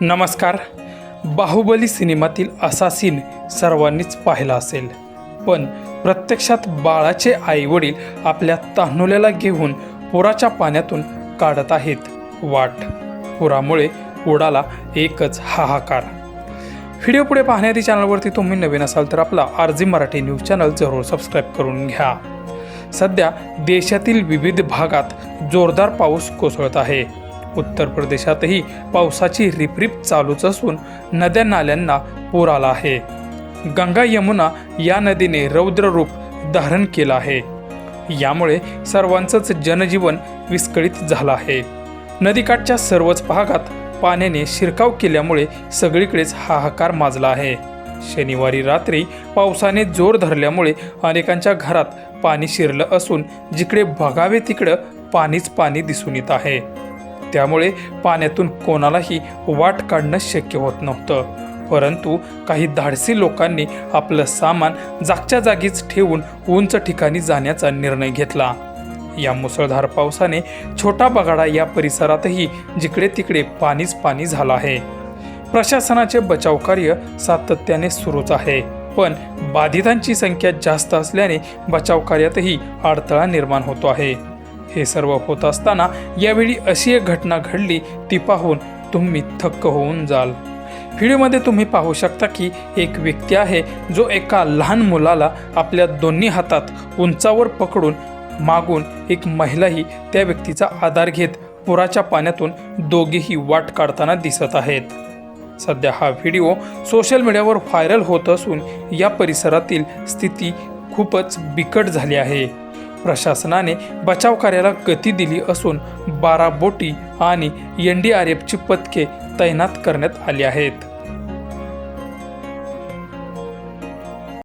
नमस्कार. बाहुबली सिनेमातील असा सीन सर्वांनीच पाहिला असेल. पण प्रत्यक्षात बाळाचे आईवडील आपल्या तान्हुल्याला घेऊन पुराच्या पाण्यातून काढत आहेत वाट. पुरामुळे उडाला एकच हाहाकार. व्हिडिओ पुढे पाहण्याआधी चॅनलवरती तुम्ही नवीन असाल तर आपला आरजी मराठी न्यूज चॅनल जरूर सबस्क्राईब करून घ्या. सध्या देशातील विविध भागात जोरदार पाऊस कोसळत आहे. उत्तर प्रदेशातही पावसाची रिपरिप चालूच असून नद्या नाल्यांना पूर आला आहे. गंगा यमुना या नदीने रौद्र रूप धारण केलं आहे. यामुळे सर्वांचंच जनजीवन विस्कळीत झालं आहे. नदीकाठच्या सर्वच भागात पाण्याने शिरकाव केल्यामुळे सगळीकडेच हाहाकार माजला आहे. शनिवारी रात्री पावसाने जोर धरल्यामुळे अनेकांच्या घरात पाणी शिरलं असून जिकडे बघावे तिकडं पाणीच पाणी दिसून येत आहे. त्यामुळे पाण्यातून कोणालाही वाट काढणं शक्य होत नव्हतं. परंतु काही धाडसी लोकांनी आपलं सामान जागच्या जागीच ठेवून उंच ठिकाणी जाण्याचा निर्णय घेतला. या मुसळधार पावसाने छोटा बगाडा या परिसरातही जिकडे तिकडे पाणीच पाणी झालं आहे. प्रशासनाचे बचाव कार्य सातत्याने सुरूच आहे. पण बाधितांची संख्या जास्त असल्याने बचाव कार्यातही अडथळा निर्माण होतो आहे. हे सर्व होत असताना यावेळी अशी एक घटना घडली ती पाहून तुम्ही थक्क होऊन जाल. व्हिडिओमध्ये तुम्ही पाहू शकता की एक व्यक्ती आहे जो एका लहान मुलाला आपल्या दोन्ही हातात उंचावर पकडून मागून एक महिलाही त्या व्यक्तीचा आधार घेत पुराच्या पाण्यातून दोघेही वाट काढताना दिसत आहेत. सध्या हा व्हिडिओ सोशल मीडियावर व्हायरल होत असून या परिसरातील स्थिती खूपच बिकट झाली आहे. प्रशासनाने बचाव कार्याला गती दिली असून बारा बोटी आणि एन डी आर एफची पथके तैनात करण्यात आली आहेत.